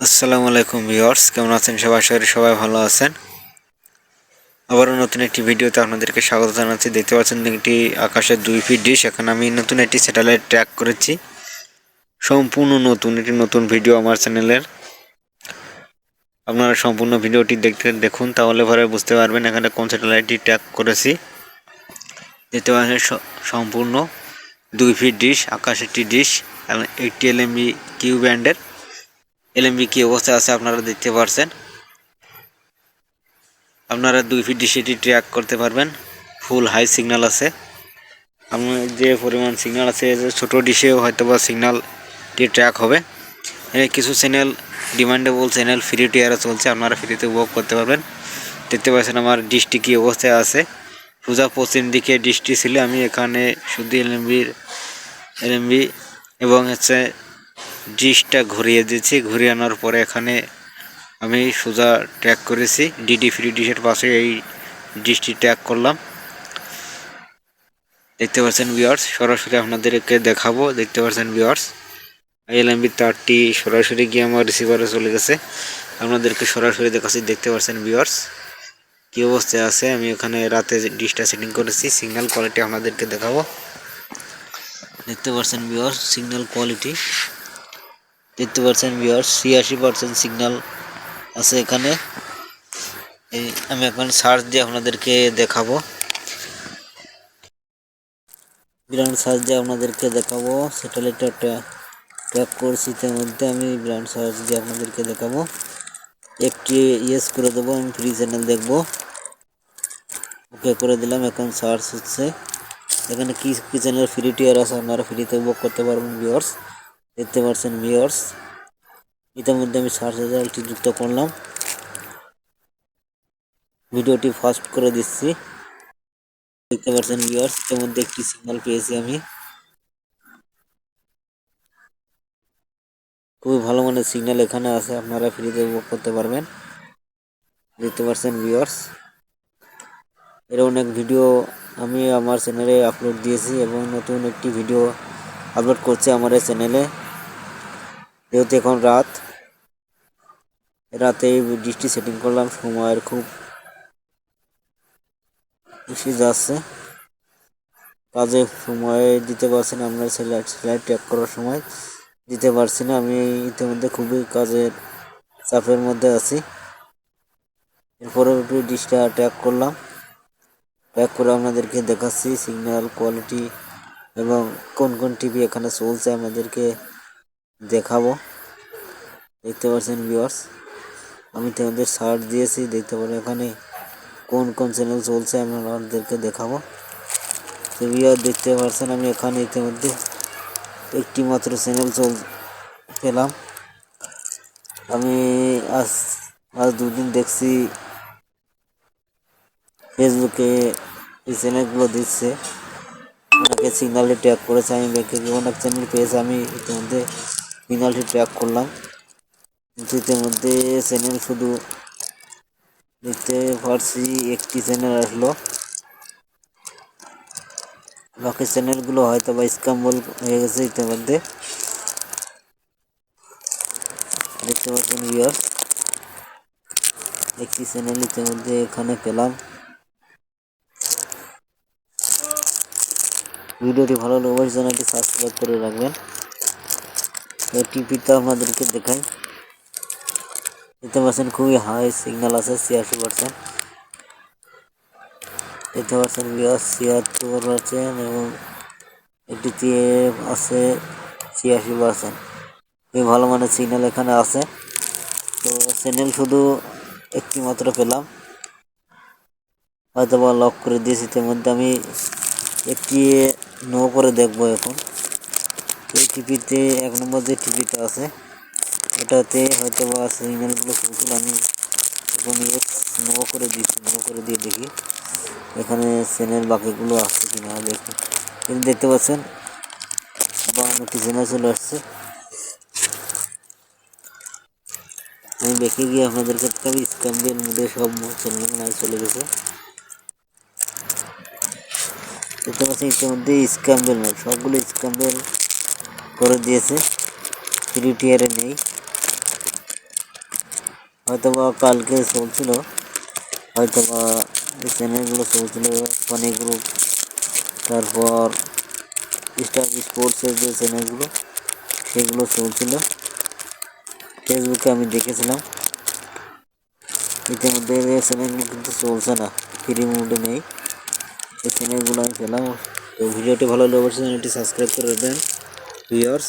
আসসালামু আলাইকুম ভিউয়ার্স, কেমন আছেন সবাই? আশা করি সবাই ভালো আছেন। আবারও নতুন একটি ভিডিওতে আপনাদেরকে স্বাগত জানাচ্ছি। দেখতে পাচ্ছেন একটি আকাশের দুই ফিট ডিশ এখন আমি নতুন একটি স্যাটেলাইট ট্র্যাক করেছি। সম্পূর্ণ নতুন, একটি নতুন ভিডিও আমার চ্যানেলের আপনারা সম্পূর্ণ ভিডিওটি দেখতে দেখুন, তাহলে পরে বুঝতে পারবেন এখানে কোন স্যাটেলাইটটি ট্র্যাক করেছি। দেখতে পাচ্ছেন সম্পূর্ণ দুই ফিট ডিশ আকাশ একটি ডিশ এইটটি এলএমবি কিউ ব্যান্ডের এলএমবি কি অবস্থায় আছে আপনারা দেখতে পারছেন। আপনারা দুই ফিট ডিসিটি ট্র্যাক করতে পারবেন। ফুল হাই সিগন্যাল আছে। আপনার যে পরিমাণ সিগন্যাল আছে ছোটো ডিশেও হয়তো বা সিগন্যালটি ট্র্যাক হবে। কিছু চ্যানেল ডিমান্ডেবল চ্যানেল ফ্রি টিয়ারও চলছে, আপনারা ফ্রিতে উপভোগ করতে পারবেন। দেখতে পাচ্ছেন আমার ডিশটি কী অবস্থায় আছে। সোজা পশ্চিম দিকে ডিশটি ছিল, আমি এখানে শুধু এলএমবির, এলএমবি এবং হচ্ছে ডিশটা ঘুরিয়ে দিয়েছি, ঘুরিয়ে আনার পরে এখানে আমি সোজা ট্র্যাক করেছি ডিডি ফ্রি ডিশের পাশে এই ডিশটি ট্র্যাক করলাম। দেখতে পাচ্ছেন ভিউয়ার্স সরাসরি আপনাদেরকে দেখাবো, দেখতে পাচ্ছেন ভিউয়ার্স এলএমবি তারটি সরাসরি গিয়ে আমার রিসিভারে চলে গেছে। আপনাদেরকে সরাসরি দেখাচ্ছি, দেখতে পাচ্ছেন ভিউয়ার্স কি অবস্থায় আছে? আমি ওখানে রাতে ডিশটা সেটিং করেছি সিগন্যাল কোয়ালিটি আপনাদেরকে দেখাবো। দেখতে পাচ্ছেন ভিউয়ার্স সিগন্যাল কোয়ালিটি দেখতে পাচ্ছেন ভিউয়ার্স ছিয়াশি পার্সেন্ট সিগন্যাল আছে এখানে। এই আমি এখন সার্চ দিয়ে আপনাদেরকে দেখাবো। ব্র্যান্ড সার্চ দিয়ে আপনাদেরকে দেখাবো। স্যাটেলাইটটা ট্র্যাক করছি, তার মধ্যে আমি ব্র্যান্ড সার্চ দিয়ে আপনাদেরকে দেখাবো। একটি ইয়েস করে দেবো, আমি ফ্রি চ্যানেল দেখব। ওকে করে দিলাম, এখন সার্চ হচ্ছে। এখানে কি কি চ্যানেল ফ্রি টিয়ার আছে আপনারা ফ্রিতে বুক করতে পারবেন ভিউয়ার্স দেখতে পাচ্ছেন ভিউয়ার্স ইতিমধ্যে আমি সার্চ রেজাল্টটি যুক্ত করলাম। ভিডিওটি ফাস্ট করে দিচ্ছি। দেখতে পাচ্ছেন ভিউয়ার্স এর মধ্যে একটি সিগন্যাল পেয়েছি আমি। খুবই ভালো মানের সিগন্যাল এখানে আছে, আপনারা ফ্রিতে বুক করতে পারবেন। দেখতে পাচ্ছেন ভিউয়ার্স এর অনেক ভিডিও আমি আমার চ্যানেলে আপলোড দিয়েছি এবং নতুন একটি ভিডিও আপলোড করছি আমার এই চ্যানেলে যেহেতু এখন রাত। রাতে ডিশটি সেটিং করলাম, সময়ের খুব বেশি যাচ্ছে। কাজে সময় দিতে পারছি না, আমরা স্যালাইড স্যালাইড ট্যাপ করার সময় দিতে পারছি না। আমি ইতিমধ্যে খুবই কাজের চাপের মধ্যে আছি। এরপরে একটু ডিশটা ট্যাপ করলাম। ট্যাপ করে আপনাদেরকে দেখাচ্ছি সিগন্যাল কোয়ালিটি এবং কোন কোন টিভি এখানে চলছে আমাদেরকে দেখাবো। দেখতে পাচ্ছেন ভিউয়ার্স আমি তোমাদের সার্চ দিয়েছি, দেখতে পারো এখানে কোন কোন চ্যানেল চলছে আপনাদেরকে দেখাবো। তো ভিউয়ার দেখতে পাচ্ছেন আমি এখানে ইতিমধ্যে একটি মাত্র চ্যানেল চল, পেলাম। আমি আজ আজ দুদিন দেখছি ফেসবুকে এই চ্যানেলগুলো দিচ্ছে। ওনাকে সিগনালটি ট্যাগ করেছে, আমি ব্যাংকে অনেক চ্যানেল পেয়েছে, আমি ইতিমধ্যে সিগনালটি ট্র্যাক করলাম। কিন্তু ইতিমধ্যে চ্যানেল শুধু দেখতে পারছি, একটি চ্যানেল আসলো। বাকি চ্যানেলগুলো হয়তো বা স্ক্যাম্বল হয়ে গেছে ইতিমধ্যে। দেখতে পাচ্ছেন ভিউয়ার একটি চ্যানেল ইতিমধ্যে এখানে পেলাম। ভিডিওটি ভালো লাগলে অবশ্যই চ্যানেলটি সাবস্ক্রাইব করে রাখবেন। টিপিটা আপনাদেরকে দেখাই দেখতে পাচ্ছেন খুবই হাই সিগন্যাল আছে, ছিয়াশি পার্সেন্ট দেখতে পাচ্ছেন ছিয়াত্তর পার্সেন্ট এবং আছে, ছিয়াশি পার্সেন্ট এই ভালো মানের সিগন্যাল এখানে আছে। তো চ্যানেল শুধু একটি মাত্র পেলাম। হয়তো লক করে দিয়েছি তার মধ্যে আমি একটি নো করে দেখব এখন। এই টিভিতে এক নম্বর যে টিভিটা আছে ওটাতে হয়তো বা সিগন্যালগুলো চলছিল আমি এখন নো করে দিচ্ছি, নো করে দিয়ে দেখি এখানে চ্যানেল বাকিগুলো আসছে কিনা দেখি। কিন্তু দেখতে পাচ্ছেন বাউন্নটি চ্যানেল চলে আসছে। আমি দেখে গিয়ে আপনাদেরকে দেখাবি স্ক্যাম্বের মধ্যে সব চ্যানেল নাই, চলে গেছে। দেখতে পাচ্ছি ইতিমধ্যে স্ক্যাম্বেল নয় সবগুলো স্ক্যাম্বেল করে দিয়েছে। থ্রি টিয়ারে নেই। হয়তো বা কালকে চলছিল। হয়তো বা চ্যানেলগুলো চলছিল ফানি গ্রুপ তারপর স্টার স্পোর্টসের যে চ্যানেলগুলো সেগুলো চলছিল। ফেসবুকে আমি দেখেছিলাম। ইতিমধ্যে এই চ্যানেলগুলো কিন্তু চলছে না। ফ্রি মুডে নেই। এই চ্যানেলগুলো আমি পেলাম। তো ভিডিওটি ভালো লাগলে অবশ্যই চ্যানেলটি সাবস্ক্রাইব করে দেন ভিউয়ার্স